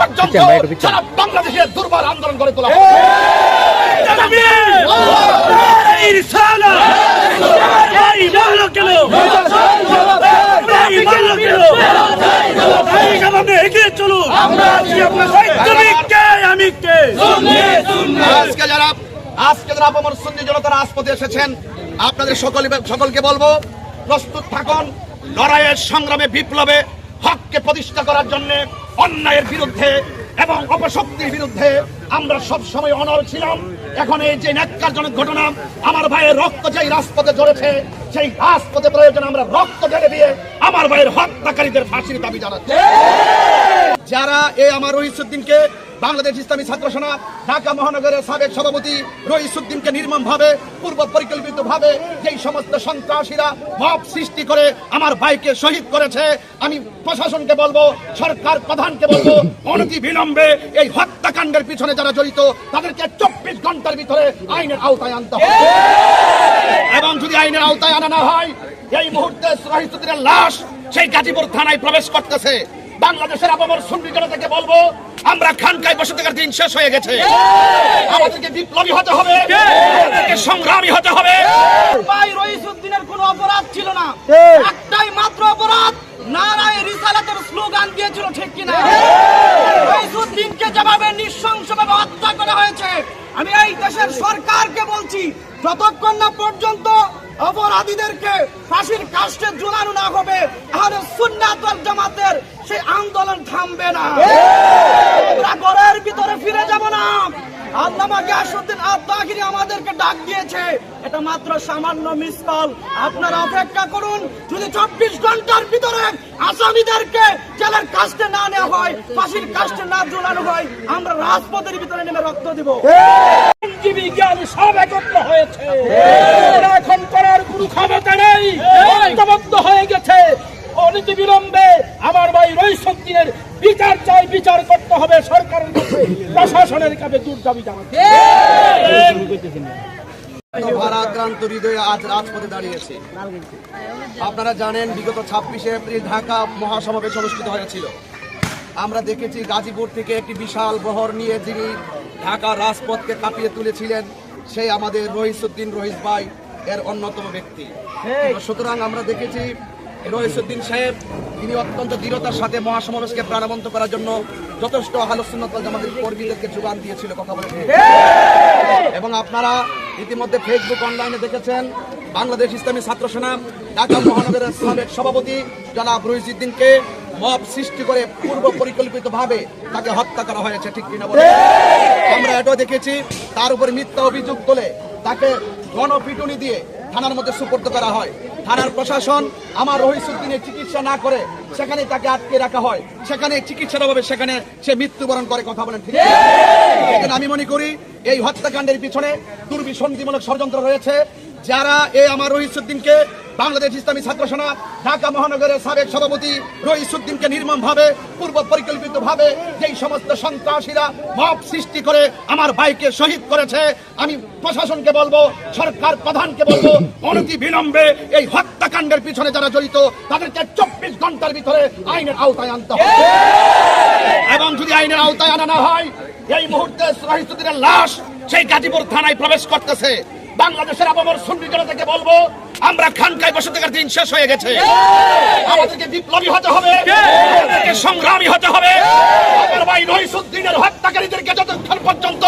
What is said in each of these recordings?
পর্যন্ত সারা বাংলাদেশের আন্দোলন করে তোলা আজকে যারা আজকে যারা আপামর সুন্নি জনতার রাজপথে এসেছেন আপনাদের সকল সকলকে বলব প্রস্তুত থাকুন। লড়াইয়ের সংগ্রামে বিপ্লবে হককে প্রতিষ্ঠা করার জন্য অন্যায়ের বিরুদ্ধে এবং অপশক্তির বিরুদ্ধে আমরা সব সময় অনর ছিলাম। এখন এই যে ন্যাক্কারজনক ঘটনা আমার ভাইয়ের রক্ত যেই রাজপথে ঝরেছে সেই রাজপথে প্রয়োজন আমরা রক্ত ঢেলে দিয়ে আমার ভাইয়ের হত্যাকারীদের ফাঁসির দাবি জানাচ্ছি। যারা এই আমার রহিসুদ্দিনকে বাংলাদেশ ইসলামী ছাত্র সেনা, ঢাকা মহানগরের সাবেক সভাপতি রহিসুদ্দিনকে নির্মম ভাবে পূর্ব পরিকল্পিত ভাবে যেই সমস্ত সন্ত্রাসীরা মব সৃষ্টি করে আমার ভাইকে শহীদ করেছে, আমি প্রশাসনকে বলব, সরকার প্রধানকে বলব, অনতি বিলম্বে এই হত্যাকাণ্ডের পিছনে যারা জড়িত, তাদেরকে চব্বিশ ঘণ্টার ভিতরে আইনের আওতায় আনতে হবে। এবং যদি আইনের আওতায় আনা না হয়, এই মুহূর্তে রহিসুদ্দিনের লাশ সেই গাজীপুর থানায় প্রবেশ করতেছে। বাংলাদেশের আবহাওয়ার সুন্নি জনতাকে বলব আমরা খানকায় বসে থাকার দিন শেষ হয়ে গেছে। আমাদেরকে বিপ্লবী হতে হবে। আমাদেরকে সংগ্রামী হতে হবে। ভাই রইসুদ্দিনের কোনো অপরাধ ছিল না। একটাই মাত্র অপরাধ নারায় রিসালাতের স্লোগান দিয়েছিল ঠিক কিনা। রইসুদ্দিনকে যেভাবে নৃশংসভাবে হত্যা করা হয়েছে আমি এই দেশের সরকারকে বলছি যতক্ষণ না পর্যন্ত অপরাধীদেরকে ফাঁসির কাস্টে ঝুলানো না হবে তাহলে সুন্নাত ওয়াল জামাতের সেই আন্দোলন থামবে না। আমরা ঘরের ভিতরে ফিরে যাব না। আল্লামা গিয়াসউদ্দিন আত্মাগিরি আমাদেরকে ডাক দিয়েছে। এটা মাত্র সামান্য মিস কল আপনারা অপেক্ষা করুন যদি চব্বিশ ঘণ্টার ভিতরে আসামিদেরকে জেলের কাস্টে না নেওয়া হয় ফাঁসির কাস্টে না ঝুলানো হয় আমরা রাজপথের ভিতরে নেমে রক্ত দিব। আইনজীবী জ্ঞান সব একত্র হয়েছে। এখন করার কোনো ক্ষমতা নেই। ঐক্যবদ্ধ হয়ে গেছে। অনীতি বিলম্বে আমার ভাই রইসুদ্দিনের বিচার চাই বিচার করতে হবে সরকারের কাছে প্রশাসনের কাছে দূর দাবি জানাতে ভারাক্রান্ত হৃদয়ে আজ রাজপথে দাঁড়িয়েছে। আপনারা জানেন বিগত ছাব্বিশে এপ্রিল ঢাকা মহাসমাবেশ অনুষ্ঠিত হয়েছিল। আমরা দেখেছি গাজীপুর থেকে একটি বিশাল বহর নিয়ে যিনি ঢাকা রাজপথকে কাঁপিয়ে তুলেছিলেন সেই আমাদের রহিসুদ্দিন রহিস ভাই এর অন্যতম ব্যক্তি। সুতরাং আমরা দেখেছি রহিসুদ্দিন সাহেব, তিনি অত্যন্ত দৃঢ়তার সাথে মহাসমাবেশকে প্রাণবন্ত করার জন্য যথেষ্ট আলোচনা আমাদের কর্মীদেরকে যোগান দিয়েছিল কথা বলে। এবং আপনারা ইতিমধ্যে ফেসবুক অনলাইনে দেখেছেন, বাংলাদেশ ইসলামী ছাত্র সেনা, ঢাকা মহানগরের সাবেক সভাপতি জনাব রহিসুদ্দিনকে মব সৃষ্টি করে পূর্ব পরিকল্পিত ভাবে তাকে হত্যা করা হয়েছে, ঠিক কিনা বলে আমরা এটাও দেখেছি, তার উপরে মিথ্যা অভিযোগ তোলে তাকে গণপিটুনি দিয়ে থানার মধ্যে সুপর্দ করা হয়। থানার প্রশাসন আমার রহিসুদ্দিনের চিকিৎসা না করে সেখানে তাকে আটকে রাখা হয় সেখানে চিকিৎসার অভাবে সেখানে সে মৃত্যুবরণ করে কথা বলেন ঠিক? আমি মনে করি এই হত্যাকাণ্ডের পিছনে দুর্বিসন্ধিমূলক ষড়যন্ত্র রয়েছে যারা এই আমার রহিসুদ্দিনকে বাংলাদেশ ইসলামী ছাত্র সেনা ঢাকা মহানগরের সাবেক সভাপতি রহিসুদ্দিনকে নির্মম ভাবে পূর্ব পরিকল্পিত ভাবে যেই সমস্ত সন্ত্রাসীরা মব সৃষ্টি করে আমার ভাইকে শহীদ করেছে, আমি প্রশাসনকে বলব, সরকার প্রধানকে বলব, অনতি বিলম্বে এই হত্যাকাণ্ডের পিছনে যারা জড়িত, তাদেরকে চব্বিশ ঘণ্টার ভিতরে আইনের আওতায় আনতে হবে। এবং যদি আইনের আওতায় আনা না হয়, এই মুহূর্তে রহিসুদ্দিনের লাশ সেই গাজীপুর থানায় প্রবেশ করতেছে। বাংলাদেশের আবহাওয়ার সুন্নি জনতাকে বলব আমরা খানকায় বসে থাকার দিন শেষ হয়ে গেছে আমাদেরকে বিপ্লবী হতে হবে আমাদেরকে সংগ্রামী হতে হবে আমার ভাই রহিসুদ্দিনের হত্যাকারীদেরকে যতক্ষণ পর্যন্ত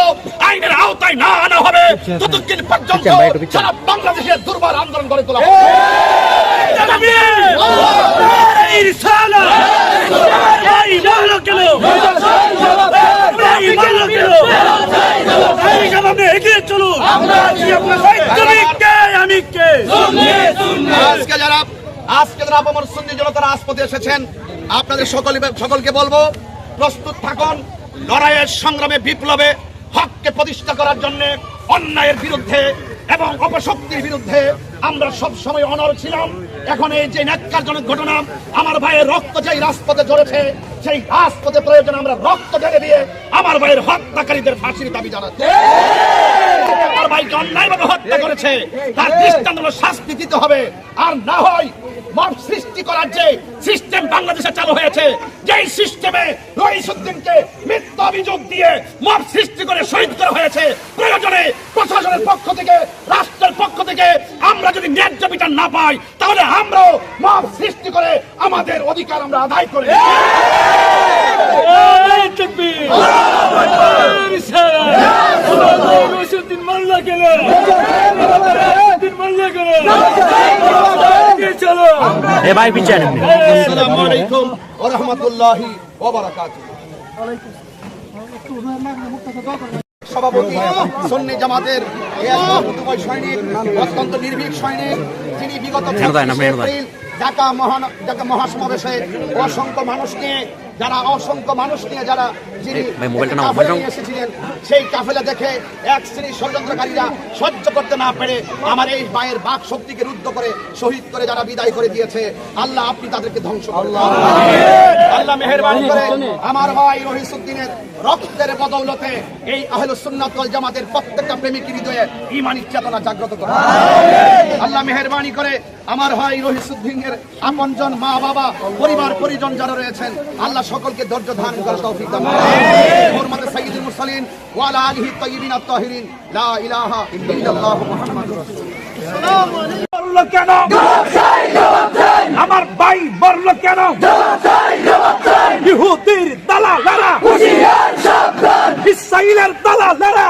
আইনের আওতায় না আনা হবে ততক্ষণ পর্যন্ত সারা বাংলাদেশের দুর্বার আন্দোলন করে তোলা হবে আমি কে? আজকে যারা আজকে যারা আপামর সুন্নি জনতার রাজপথে এসেছেন আপনাদের সকল সকলকে বলব প্রস্তুত থাকুন লড়াইয়ের সংগ্রামে বিপ্লবে হককে প্রতিষ্ঠা করার জন্য অন্যায়ের বিরুদ্ধে এবং অপশক্তির বিরুদ্ধে আমরা সব সময় অনর ছিলাম। এখন এই যে ন্যাক্কারজনক ঘটনা আমার ভাইয়ের রক্ত যেই রাজপথে ঝরেছে সেই রাজপথে প্রয়োজন আমরা রক্ত ঢেলে দিয়ে আমার ভাইয়ের হত্যাকারীদের ফাঁসির দাবি জানাচ্ছি। ভাইকে অন্যায়ভাবে হত্যা করেছে। তার দৃষ্টান্তমূলক শাস্তি দিতে হবে। আর না হয় মব সৃষ্টি করার যে সিস্টেম বাংলাদেশে চালু হয়েছে যেই সিস্টেমে মিথ্যা অভিযোগ দিয়ে মব সৃষ্টি করে শহীদ করা হয়েছে প্রয়োজনে প্রশাসনের পক্ষ থেকে রাষ্ট্রের পক্ষ থেকে আমরা যদি ন্যায্য বিচার না পাই তাহলে আমরাও মব সৃষ্টি করে আমাদের অধিকার আমরা আদায় করি এ ভাই পিছান আসসালামু আলাইকুম ওয়া রাহমাতুল্লাহি ওয়া বারাকাতুহু সভাপতি সন্নি জামাতের সৈনিক অত্যন্ত নির্ভীক সৈনিক যিনি বিগত মেহরবান, 26 মেহরবান। এপ্রিল ঢাকা মহান ঢাকা মহাসমাবেশে অসংখ্য মানুষ নিয়ে যারা অসংখ্য মানুষ নিয়ে যারা যিনি এসেছিলেন সেই কাফেলা দেখে এক শ্রেণির ষড়যন্ত্রকারীরা সহ্য করতে না পেরে আমার এই মায়ের বাক শক্তিকে রুদ্ধ করে শহীদ করে যারা বিদায় করে দিয়েছে আল্লাহ আপনি তাদেরকে ধ্বংস করুন আল্লাহ। মেহেরবানি করে আমার ভাই রহিসুদ্দিনের রক্তের বদৌলতে এই আহলে সুন্নাত ওয়াল জামাতের প্রত্যেকটা প্রেমিক হৃদয়ে ঈমানি চেতনা জাগ্রত করে আল্লাহ মেহেরবানি করে আমার ভাই রহিসুদ্দিনের আপনজন মা বাবা পরিবার পরিজন যারা রয়েছেন আল্লাহ সকলকে ধৈর্য ধারণ করার তৌফিক দান করুন। হুরমাতে সাইয়্যিদুল মুরসালিন ওয়া আলা আলিহি তাইয়্যিবিন আত-তাহিরিন লা ইলাহা ইল্লাল্লাহু মুহাম্মাদুর রাসূলুল্লাহ। কেন আমার ভাই মরলো কেন? ইহুদির দালালেরা ইসরাইলের দালালেরা।